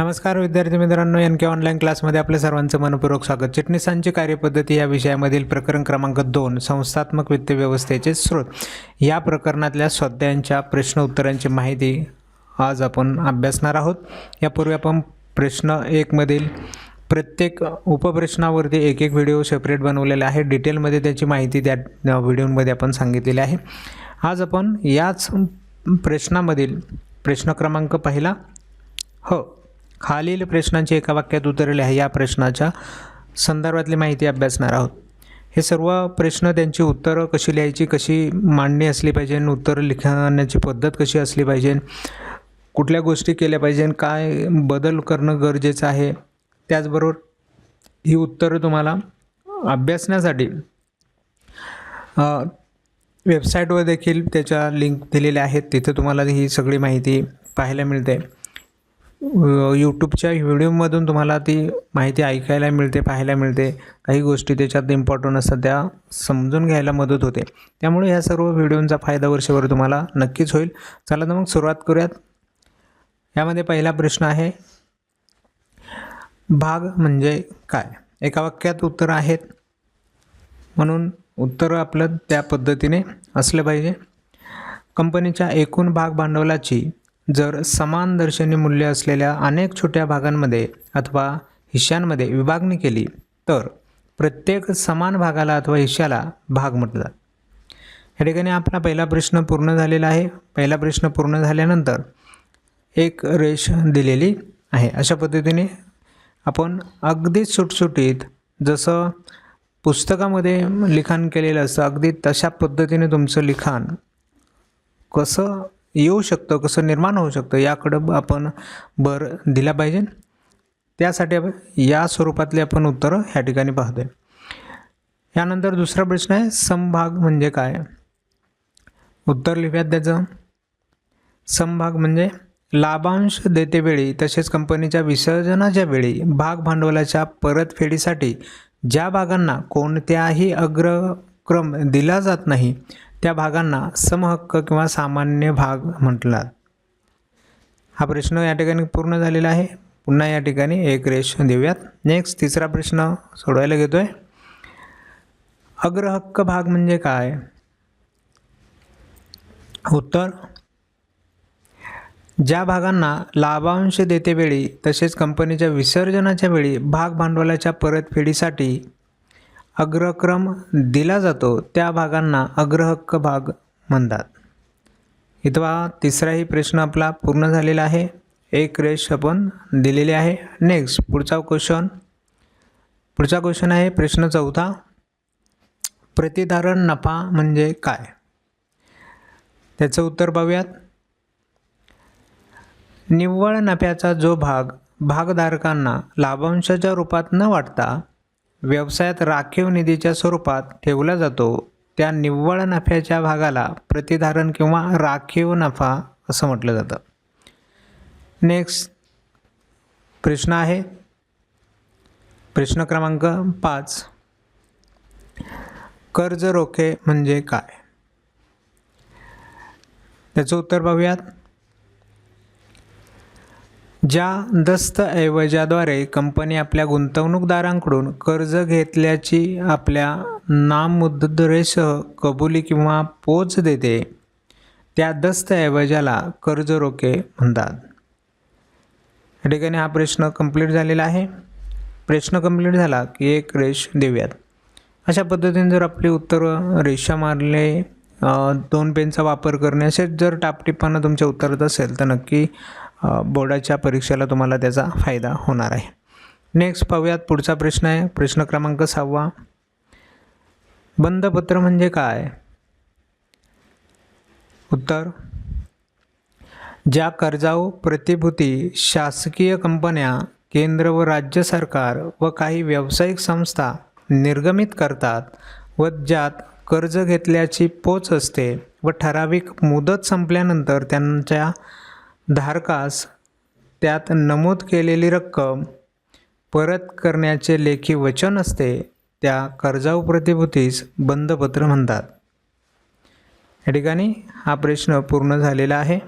नमस्कार विद्यार्थी मित्रांनो एन के ऑनलाईन क्लासमध्ये आपल्या सर्वांचं मनपूर्वक स्वागत. चिटणीसांची कार्यपद्धती या विषयामधील प्रकरण क्रमांक दोन संस्थात्मक वित्त व्यवस्थेचे स्रोत. या प्रकरणातल्या स्वाध्यायांच्या प्रश्न उत्तरांची माहिती आज आपण अभ्यासणार आहोत. यापूर्वी आपण प्रश्न एकमधील प्रत्येक उपप्रश्नावरती एक एक व्हिडिओ सेपरेट बनवलेला आहे डिटेलमध्ये त्याची माहिती त्या व्हिडिओमध्ये आपण सांगितलेली आहे. आज आपण याच प्रश्नामधील प्रश्न क्रमांक पहिला हो खालील प्रश्नांची एका वाक्यात उतरले आहे या प्रश्नाच्या संदर्भातली माहिती अभ्यासणार आहोत. हे सर्व प्रश्न त्यांची उत्तरं कशी लिहायची कशी मांडणी असली पाहिजे उत्तरं लिखाण्याची पद्धत कशी असली पाहिजे कुठल्या गोष्टी केल्या पाहिजे काय बदल करणं गरजेचं आहे त्याचबरोबर ही उत्तरं तुम्हाला अभ्यासण्यासाठी वेबसाईटवर देखील त्याच्या लिंक दिलेल्या आहेत. तिथे तुम्हाला ही सगळी माहिती पाहायला मिळते. यूट्यूबच्या व्हिडिओमधून तुम्हाला ती माहिती ऐकायला मिळते पाहायला मिळते. काही गोष्टी त्याच्यात इम्पॉर्टंट असतात त्या समजून घ्यायला मदत होते. त्यामुळे ह्या सर्व व्हिडिओंचा फायदा वर्षभर तुम्हाला नक्कीच होईल. चला तर मग सुरुवात करूयात. यामध्ये पहिला प्रश्न आहे भाग म्हणजे काय? एका वाक्यात उत्तर आहेत. म्हणून उत्तर आपलं त्या पद्धतीने असलं पाहिजे. कंपनीच्या एकूण भाग भांडवलाची जर समान दर्शनी मूल्य असलेल्या अनेक छोट्या भागांमध्ये अथवा हिश्श्यांमध्ये विभागणी केली तर प्रत्येक समान भागाला अथवा हिश्श्याला भाग म्हटतात या ठिकाणी आपला पहिला प्रश्न पूर्ण झालेला आहे. पहिला प्रश्न पूर्ण झाल्यानंतर एक रेष दिलेली आहे. अशा पद्धतीने आपण अगदीच सुटसुटीत जसं पुस्तकामध्ये लिखाण केलेलं असतं अगदी तशा पद्धतीने तुमचं लिखाण कसं येऊ शकतं कसं निर्माण होऊ शकतं याकडं आपण भर दिला पाहिजे. त्यासाठी आपण या स्वरूपातले आपण उत्तरं ह्या ठिकाणी पाहतोय. यानंतर दुसरा प्रश्न आहे समभाग म्हणजे काय? उत्तर लिहूयात त्याचं. समभाग म्हणजे लाभांश देतेवेळी तसेच कंपनीच्या विसर्जनाच्या वेळी भाग भांडवलाच्या परतफेडीसाठी ज्या भागांना कोणत्याही अग्रक्रम दिला जात नाही त्या भागांना समहक्क किंवा सामान्य भाग म्हटला हा प्रश्न या ठिकाणी पूर्ण झालेला आहे. पुन्हा या ठिकाणी एक रेष देऊयात. नेक्स्ट तिसरा प्रश्न सोडवायला घेतो आहे अग्रहक्क भाग म्हणजे काय? उत्तर ज्या भागांना लाभांश देतेवेळी तसेच कंपनीच्या विसर्जनाच्या वेळी भाग भांडवलाच्या परतफेडीसाठी अग्रक्रम दिला जातो त्या भागांना अग्रहक्क भाग म्हणतात. इथवा तिसराही प्रश्न आपला पूर्ण झालेला आहे. एक रेष आपण दिलेली आहे. नेक्स्ट पुढचा क्वेश्चन पुढचा क्वेश्चन आहे प्रश्न चौथा. प्रतिधारण नफा म्हणजे काय? त्याचं उत्तर पाहूयात. निव्वळ नफ्याचा जो भाग भागधारकांना लाभांशाच्या रूपात न वाटता व्यवसायात राखीव निधीच्या स्वरूपात ठेवला जातो. त्या निव्वळ नफ्याच्या भागाला प्रतिधारण किंवा राखीव नफा असं म्हटलं जातं. नेक्स्ट प्रश्न आहे. प्रश्न क्रमांक पाच. कर्ज रोखे म्हणजे काय? त्याचं उत्तर पाहूयात. ज्या दस्तऐवजाद्वारे कंपनी आपल्या गुंतवणूकदारांकडून कर्ज घेतल्याची आपल्या नाममुद्रेसह कबुली किंवा पोच देते त्या दस्तऐवजाला कर्ज रोखे म्हणतात. या ठिकाणी हा प्रश्न कंप्लीट झालेला आहे. प्रश्न कंप्लीट झाला की एक रेष देऊयात. अशा पद्धतीने जर आपली उत्तरं रेषा मारले दोन पेनचा वापर करणे असे जर टापटिपानं तुमच्या उत्तरात असेल तर नक्की बोर्डाच्या परीक्षेला तुम्हाला त्याचा फायदा होणार आहे. नेक्स्ट पाहूयात पुढचा प्रश्न आहे. प्रश्न क्रमांक सहावा. बंधपत्र म्हणजे काय? उत्तर ज्या कर्जाऊ प्रतिभूती शासकीय कंपन्या केंद्र व राज्य सरकार व काही व्यावसायिक संस्था निर्गमित करतात व ज्यात कर्ज घेतल्याची पोच असते व ठराविक मुदत संपल्यानंतर त्यांच्या धारकास त्यात नमूद केलेली रक्कम परत करण्याचे लेखी वचन असते त्या कर्जाऊ प्रतिभूतीस बंधपत्र म्हणतात. या ठिकाणी हा प्रश्न पूर्ण झालेला आहे.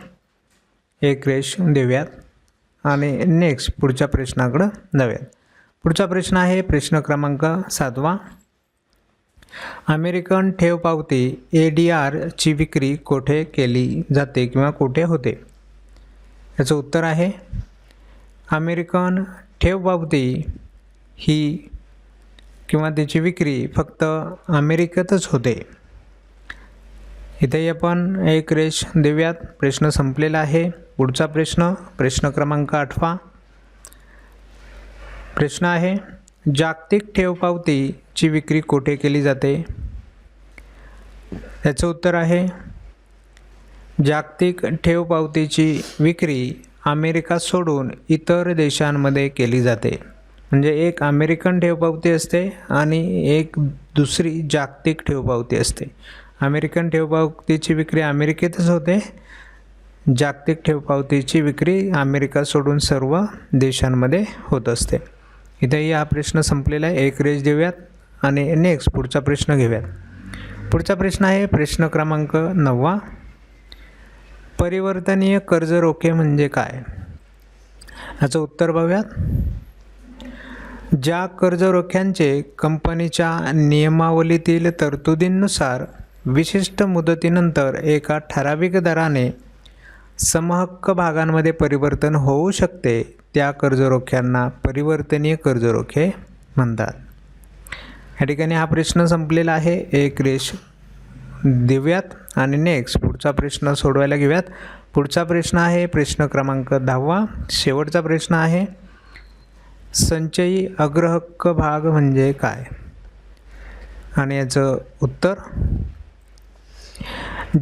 एक रेश देऊयात आणि नेक्स्ट पुढच्या प्रश्नाकडं जाऊयात. पुढचा प्रश्न आहे प्रश्न क्रमांक सातवा. अमेरिकन ठेव पावती ए डी आरची विक्री कोठे केली जाते किंवा कुठे होते? याचं उत्तर आहे अमेरिकन ठेव पावती ही किंवा त्याची विक्री फक्त अमेरिकेतच होते. इथेही आपण एक रेष देऊयात. प्रश्न संपलेला आहे. पुढचा प्रश्न प्रश्न क्रमांक आठवा. प्रश्न आहे जागतिक ठेव पावतीची विक्री कोठे केली जाते? याचं उत्तर आहे जागतिक ठेव पावतीची विक्री अमेरिका सोडून इतर देशांमध्ये केली जाते. म्हणजे एक अमेरिकन ठेवपावती असते आणि एक दुसरी जागतिक ठेवपावती असते. अमेरिकन ठेवपावतीची विक्री अमेरिकेतच होते. जागतिक ठेवपावतीची विक्री अमेरिका सोडून सर्व देशांमध्ये होत असते. इथेही हा प्रश्न संपलेला आहे. एक रेज देऊयात आणि नेक्स्ट पुढचा प्रश्न घेऊयात. पुढचा प्रश्न आहे प्रश्न क्रमांक नववा. परिवर्तनीय कर्ज रोखे म्हणजे काय? याचं उत्तर बघूयात. ज्या कर्ज रोख्यांचे कंपनीच्या नियमावलीतील तरतुदींनुसार विशिष्ट मुदतीनंतर एका ठराविक दराने समहक्क भागांमध्ये परिवर्तन होऊ शकते त्या कर्जरोख्यांना परिवर्तनीय कर्जरोखे म्हणतात. या ठिकाणी हा प्रश्न संपलेला आहे. एक रेष देऊयात आणि नेक्स्ट पुढचा प्रश्न सोडवायला घेऊयात. पुढचा प्रश्न आहे प्रश्न क्रमांक दहावा. शेवटचा प्रश्न आहे संचयी अग्रहक्क भाग म्हणजे काय? आणि याचं उत्तर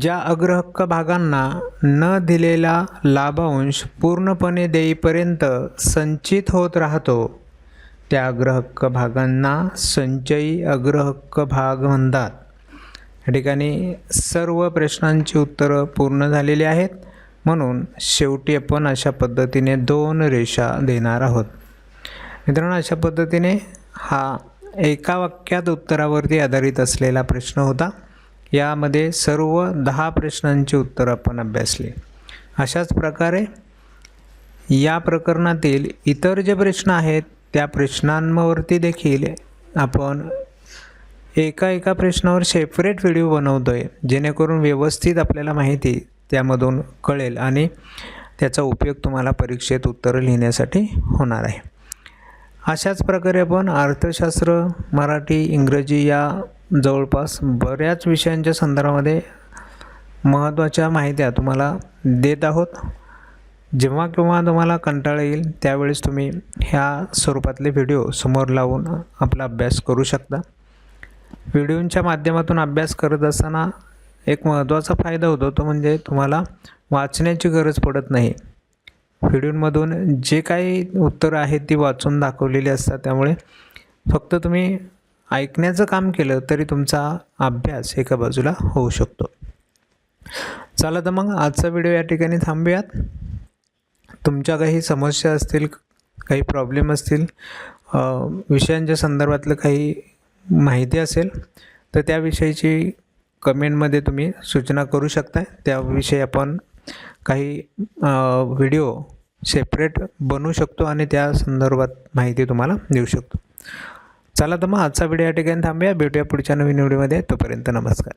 ज्या अग्रहक्क भागांना न दिलेला लाभांश पूर्णपणे देईपर्यंत संचित होत राहतो त्या अग्रहक्क भागांना संचयी अग्रहक्क भाग म्हणतात. या ठिकाणी सर्व प्रश्नांची उत्तरं पूर्ण झालेली आहेत. म्हणून शेवटी आपण अशा पद्धतीने दोन रेषा देणार आहोत. मित्रांनो अशा पद्धतीने हा एका वाक्यात उत्तरावरती आधारित असलेला प्रश्न होता. यामध्ये सर्व दहा प्रश्नांची उत्तरं आपण अभ्यासली. अशाच प्रकारे या प्रकरणातील इतर जे प्रश्न आहेत त्या प्रश्नांवरती देखील आपण एका एका प्रश्नावर सेपरेट व्हिडिओ बनवतो आहे जेणेकरून व्यवस्थित आपल्याला माहिती त्यामधून कळेल आणि त्याचा उपयोग तुम्हाला परीक्षेत उत्तरं लिहिण्यासाठी होणार आहे. अशाच प्रकारे आपण अर्थशास्त्र मराठी इंग्रजी या जवळपास बऱ्याच विषयांच्या संदर्भामध्ये महत्त्वाच्या माहित्या तुम्हाला देत आहोत. जेव्हा केव्हा तुम्हाला कंटाळा येईल त्यावेळेस तुम्ही ह्या स्वरूपातले व्हिडिओ समोर लावून आपला अभ्यास करू शकता. व्हिडिओंच्या माध्यमातून अभ्यास करत असताना एक महत्त्वाचा फायदा होतो तो म्हणजे तुम्हाला वाचण्याची गरज पडत नाही. व्हिडिओमधून जे काही उत्तरं आहेत ती वाचून दाखवलेली असतात. त्यामुळे फक्त तुम्ही ऐकण्याचं काम केलं तरी तुमचा अभ्यास एका बाजूला होऊ शकतो. चला तर मग आजचा व्हिडिओ या ठिकाणी थांबूयात. तुमच्या काही समस्या असतील काही प्रॉब्लेम असतील विषयांच्या संदर्भातलं काही माहिती असेल तर त्याविषयीची कमेंटमध्ये तुम्ही सूचना करू शकता त्याविषयी आपण काही व्हिडिओ सेपरेट बनवू शकतो आणि त्या संदर्भात माहिती तुम्हाला देऊ शकतो. चला तर मग आजचा व्हिडिओ या ठिकाणी थांबूया. भेटूया पुढच्या नवीन व्हिडिओमध्ये. तोपर्यंत नमस्कार.